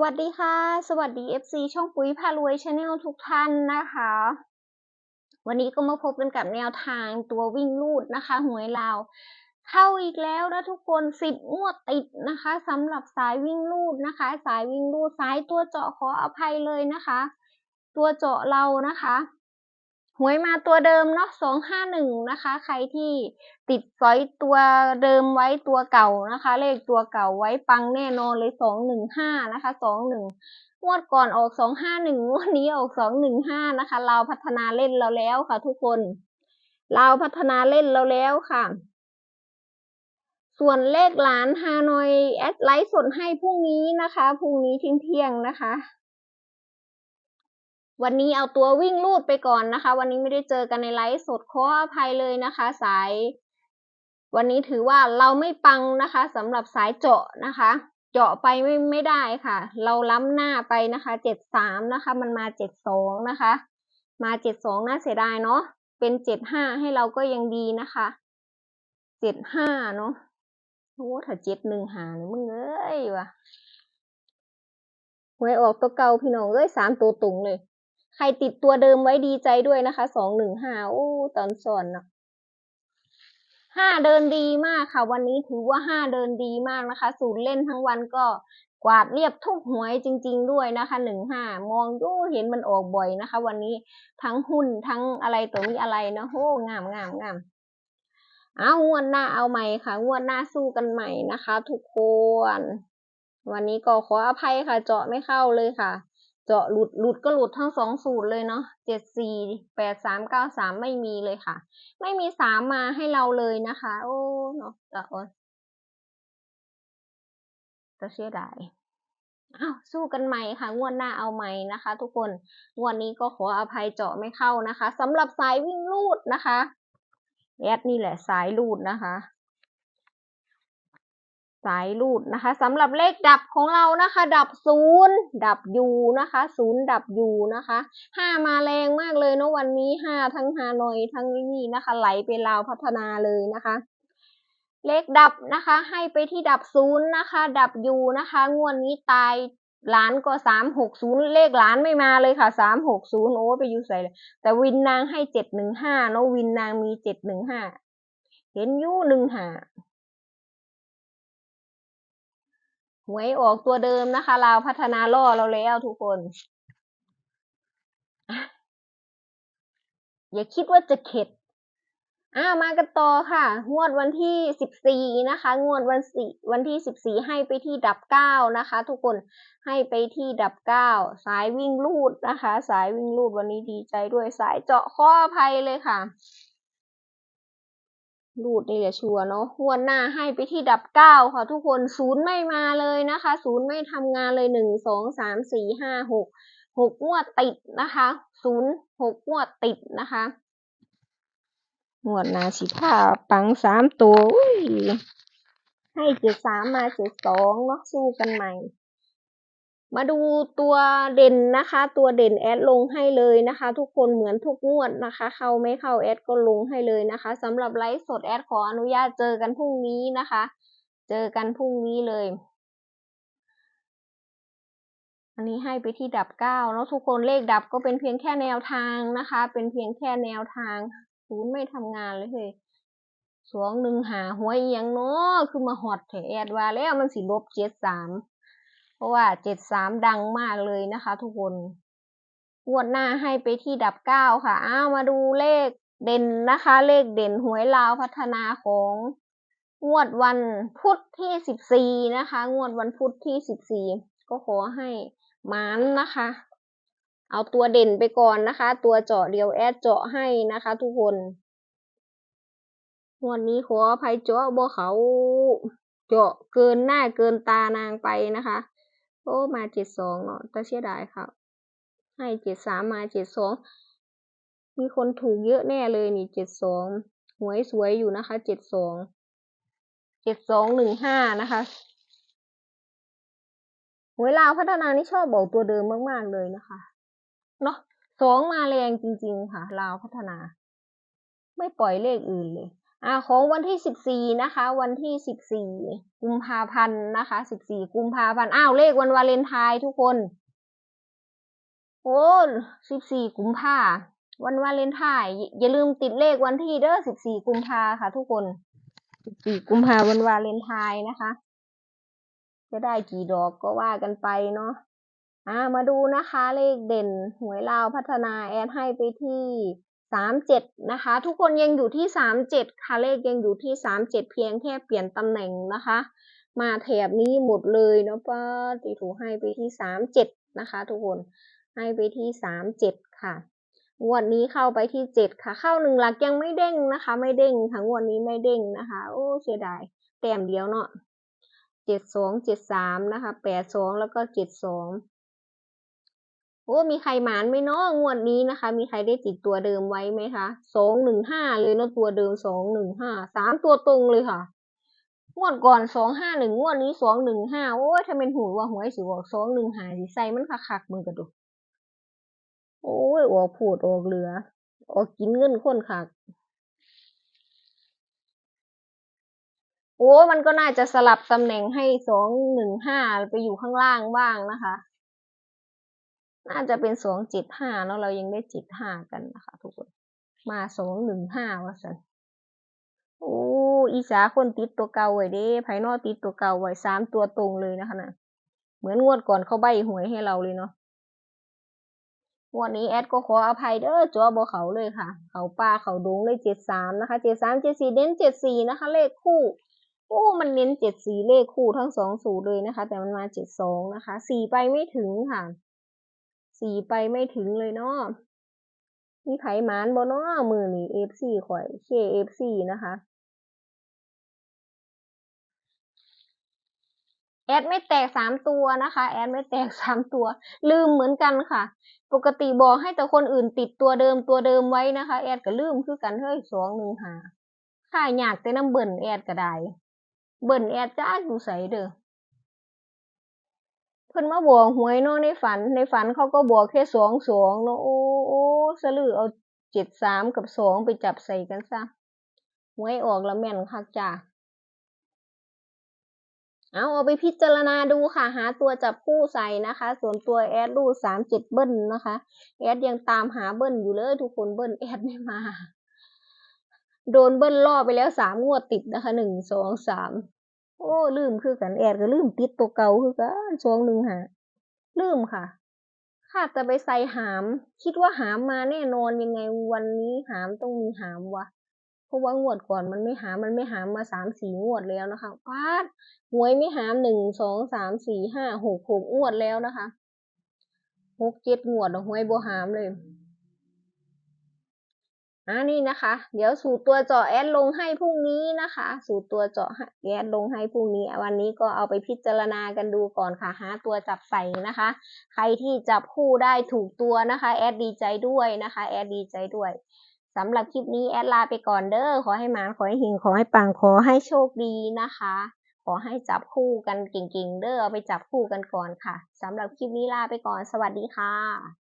วัสดีค่ะ สวัสดี FC ช่องปุ๋ยพารวยชาแนลทุกท่านนะคะ วันนี้ก็มาพบกันกับแนวทางตัววิ่งลูดนะคะ หวยลาวเข้าอีกแล้วนะทุกคนสิบงวดติดนะคะสำหรับสายวิ่งลูดนะคะ สายวิ่งลูดสายตัวเจาะขออภัยเลยนะคะ ตัวเจาะเรานะคะ หวยมาตัวเดิมเนาะสองห้าหนึ่งนะคะ ใครที่ติดสอยตัวเดิมไว้ตัวเก่านะคะ เลขตัวเก่าไว้ปังแน่นอนเลยสองหนึ่งห้านะคะสองหนึ่งงวดก่อนออกสองห้าหนึ่งงวดนี้ออกสองหนึ่งห้านะคะ เราพัฒนาเล่นเราแล้วค่ะ ทุกคน เราพัฒนาเล่นเราแล้วค่ะ ส่วนเลขหลานฮานอยแอดไลท์สดให้พรุ่งนี้นะคะพรุ่งนี้เที่ยงนะคะ วันนี้เอาตัววิ่งลูดไปก่อนนะคะ วันนี้ไม่ได้เจอกันในไลฟ์สดขออภัยเลยนะคะ สาย วันนี้ถือว่าเราไม่ปังนะคะสำหรับสายเจาะนะคะ เจาะไปไม่ไม่ได้ค่ะ เราล้ำหน้าไปนะคะเจ็ดสามนะคะ มันมาเจ็ดสองนะคะ มาเจ็ดสองน่าเสียดายเนาะเป็นเจ็ดห้าให้เราก็ยังดีนะคะเจ็ดห้าเนาะโอ้ถ้าเจ็ดหนึ่งหาเนี่ยมึงเอ้ยวะหวยออกตัวเก่าพี่น้องเอ้ยสามตัวตุงเลย ใครติดตัวเดิมไว้ดีใจด้วยนะคะสองหนึ่งห้าโอ้ตอนสอนนะห้าเดินดีมากค่ะ วันนี้ถือว่าห้าเดินดีมากนะคะศูนย์เล่นทั้งวันก็กวาดเรียบทุกหวยจริง ๆ ด้วยนะคะหนึ่งห้ามองดูเห็นมันออกบ่อยนะคะ วันนี้ทั้งหุ้นทั้งอะไรตัวนี้อะไรนะโอ้งามงามงามเอางวดหน้าเอาใหม่ค่ะงวดหน้าสู้กันใหม่นะคะ ทุกคน วันนี้ก็ขออภัยค่ะ เจาะไม่เข้าเลยค่ะ เจาะหลุดหลุดก็หลุดทั้งสองสูตรเลยเนาะเจ็ดสี่แปดสามเก้าสามไม่มีเลยค่ะ ไม่มีสามมาให้เราเลยนะคะ โอ้เนาะแต่โอ้จะเสียดายอ้าวสู้กันใหม่ค่ะ งวดหน้าเอาใหม่นะคะ ทุกคน งวดนี้ก็ขออภัยเจาะไม่เข้านะคะสำหรับสายวิ่งลูดนะคะแอดนี่แหละสายลูดนะคะ สายลูดนะคะสำหรับเลขดับของเรานะคะ ดับศูนย์ดับยูนะคะศูนย์ดับยูนะคะห้ามาแรงมากเลยเนาะวันนี้ห้าทั้งฮานอยทั้งนี่นะคะ ไหลไปลาวพัฒนาเลยนะคะ เลขดับนะคะ ให้ไปที่ดับศูนย์นะคะ ดับยูนะคะงวดนี้ตายล้านก็สามหกศูนย์เลขล้านไม่มาเลยค่ะสามหกศูนย์โอ้ไปอยู่ใส่เลยแต่วินนางให้เจ็ดหนึ่งห้าเนาะวินนางมีเจ็ดหนึ่งห้าเห็นยู่หนึ่งห้า หวยออกตัวเดิมนะคะ เราพัฒนาล่อเราแล้วทุกคน อย่าคิดว่าจะเข็ดอ้ามากันต่อค่ะ งวดวันที่สิบสี่นะคะ งวดวันสี่วันที่สิบสี่ให้ไปที่ดับเก้านะคะ ทุกคนให้ไปที่ดับเก้าสายวิ่งลูดนะคะ สายวิ่งลูดวันนี้ดีใจด้วยสายเจาะข้อภัยเลยค่ะ รูดนี่แหละชัวเนาะงวดหน้าให้ไปที่ดับเก้าค่ะทุกคนศูนย์ไม่มาเลยนะคะศูนย์ไม่ทำงานเลยหนึ่งสองสามสี่ห้าหกหกงวดติดนะคะศูนย์หกงวดติดนะคะงวดหน้าสิผ้าปังสามตัวให้เจ็ดสามมาเจ็ดสองเนาะสู้กันใหม่ มาดูตัวเด่นนะคะ ตัวเด่นแอดลงให้เลยนะคะ ทุกคนเหมือนทุกงวดนะคะ เข้าไม่เข้าแอดก็ลงให้เลยนะคะสำหรับไลฟ์สดแอดขออนุญาตเจอกันพรุ่งนี้นะคะ เจอกันพรุ่งนี้เลย อันนี้ให้ไปที่ดับเก้าเนาะทุกคนเลขดับก็เป็นเพียงแค่แนวทางนะคะ เป็นเพียงแค่แนวทางศูนย์ไม่ทำงานเลยเฮ้ยสองหนึ่งหาหัวยอหยังเนาะคือมาหอดแถแอดว่าแล้วมันสิลบเจ็ดสาม ราะว่าเจ็ดสามดังมากเลยนะคะ ทุกคนงวดหน้าให้ไปที่ดับเก้าค่ะ อ้าวมาดูเลขเด่นนะคะ เลขเด่นหวยลาวพัฒนาของงวดวันพุธที่สิบสี่นะคะ งวดวันพุธที่สิบสี่ก็ขอให้มานนะคะ เอาตัวเด่นไปก่อนนะคะ ตัวเจาะเดียวแอดเจาะให้นะคะ ทุกคนวันนี้ขออภัยเจาะบ่เขา เจาะเกินหน้าเกินตานางไปนะคะ โอ้มาเจ็ดสองเนาะแต่เสียดายค่ะให้เจ็ดสามมาเจ็ดสองมีคนถูกเยอะแน่เลยนี่เจ็ดสองหวยสวยอยู่นะคะเจ็ดสองเจ็ดสองหนึ่งห้านะคะหวยลาวพัฒนานี่ชอบบอกตัวเดิมมากๆเลยนะคะเนาะสองมาแรงจริง ๆ ค่ะลาวพัฒนา ไม่ปล่อยเลขอื่นเลย อ่าของวันที่สิบสี่นะคะ วันที่สิบสี่กุมภาพันธ์นะคะสิบสี่กุมภาพันธ์อ้าวเลขวันวาเลนไทน์ทุกคน โอ้สิบสี่กุมภาวันวาเลนไทน์อย่าอย่าลืมติดเลขวันที่เด้อสิบสี่กุมภาค่ะ ทุกคนสิบสี่กุมภาวันวาเลนไทน์นะคะ จะได้กี่ดอกก็ว่ากันไปเนาะอ่ามาดูนะคะ เลขเด่นหวยลาวพัฒนาแอดให้ไปที่ สามเจ็ดนะคะ ทุกคนยังอยู่ที่สามเจ็ดค่ะเลขยังอยู่ที่สามเจ็ดเพียงแค่เปลี่ยนตำแหน่งนะคะ มาแถบนี้หมดเลยเนาะป้าตีถูให้ไปที่สามเจ็ดนะคะ ทุกคนให้ไปที่สามเจ็ดค่ะงวดนี้เข้าไปที่เจ็ดค่ะ เข้าหนึ่งหลักยังไม่เด้งนะคะ ไม่เด้งค่ะงวดนี้ไม่เด้งนะคะ โอ้เสียดายแต้มเดียวเนาะเจ็ดสองเจ็ดสามนะคะแปดสองแล้วก็เจ็ดสอง โอ้มีใครหมานไหมเนาะงวดนี้นะคะ มีใครได้ติดตัวเดิมไว้ไหมคะสองหนึ่งห้าเลยเนาะตัวเดิมสองหนึ่งห้าสามตัวตรงเลยค่ะ งวดก่อนสองห้าหนึ่งงวดนี้สองหนึ่งห้าโอ้ยถ้าเป็นหูว่าหวยสิบอกสองหนึ่งหาสิใส่มันคักๆมือกระดูโอ้ยออกพูดออกเหลือ ออกกินเงินคนคักโอ้มันก็น่าจะสลับตำแหน่งให้สองหนึ่งห้าไปอยู่ข้างล่างบ้างนะคะ น่าจะเป็นสองเจ็ดห้าแล้วเรายังได้เจ็ดห้ากันนะคะทุกคน มาสองหนึ่งห้าว่าสันโอ้อีสาคนติดตัวเก่าไว้เด้ไผนอติดตัวเก่าไว้สามตัวตรงเลยนะคะนะเหมือนงวดก่อนเขาใบหวยให้เราเลยเนาะงวดนี้แอดก็ขออภัยเด้อจอบอเขาเลยค่ะ เขาป้าเขาดงเลยเจ็ดสามนะคะเจ็ดสามเจ็ดสี่เน้นเจ็ดสี่นะคะ เลขคู่โอ้ มันเน้นเจ็ดสี่เลขคู่ทั้งสองสูตรเลยนะคะ แต่มันมาเจ็ดสองนะคะสี่ไปไม่ถึงค่ะ สี่ไปไม่ถึงเลยเนาะมีไผหมานบ่เนาะมือนี่เอฟซีข่อยเคเอฟซีนะคะแอดไม่แตกสามตัวนะคะ แอดไม่แตกสามตัว ลืมเหมือนกันค่ะ ปกติบอกให้แต่คนอื่นติดตัวเดิมตัวเดิมไว้นะคะ แอดก็ลืมคือกันเฮ้ยสองหนึ่งหาค่ายอยากแต่น้ำเบิ่นแอดก็ได้ เบิ่นแอดจ้าอยู่ใสเด้อ เพิ่นมาบอกหวยเนาะในฝัน ในฝันเขาก็บอกแค่สองสองเนาะโอ้โอ้สลือเอาเจ็ดสามกับสองไปจับใส่กันซะหวยออกแล้วแม่นคักจ้าเอาเอาไปพิจารณาดูค่ะ หาตัวจับคู่ใส่นะคะ ส่วนตัวแอดรูสามเจ็ดเบิ้ลนะคะ แอดยังตามหาเบิ้ลอยู่เลยทุกคนเบิ้ลแอดไม่มา โดนเบิ้ลล่อไปแล้วสามงวดติดนะคะหนึ่งสองสาม โอ้ ลืมคือกันแอดก็ลืมติดตัวเก่าคือกันสองหนึ่งหาลืมค่ะข้าจะไปใส่หาม คิดว่าหามมาแน่นอนยังไงวันนี้หามต้องมีหามวะเพราะว่างวดก่อนมันไม่หามมันไม่หามมาสามสี่งวดแล้วนะคะพาดหวยไม่หามหนึ่งสองสามสี่ห้าหกหกงวดแล้วนะคะหกเจ็ดงวดหวยบวหามเลย อ่านี่นะคะ เดี๋ยวสูตรตัวเจาะแอดลงให้พรุ่งนี้นะคะ สูตรตัวเจาะแอดลงให้พรุ่งนี้ วันนี้ก็เอาไปพิจารณากันดูก่อนค่ะ หาตัวจับใส่นะคะ ใครที่จับคู่ได้ถูกตัวนะคะ แอดดีใจด้วยนะคะ แอดดีใจด้วยสำหรับคลิปนี้แอดลาไปก่อนเด้อ ขอให้หมาขอให้หิงขอให้ปัง ขอให้โชคดีนะคะ ขอให้จับคู่กันเก่งๆ เด้อ เอาไปจับคู่กันก่อนค่ะ สำหรับคลิปนี้ลาไปก่อน สวัสดีค่ะ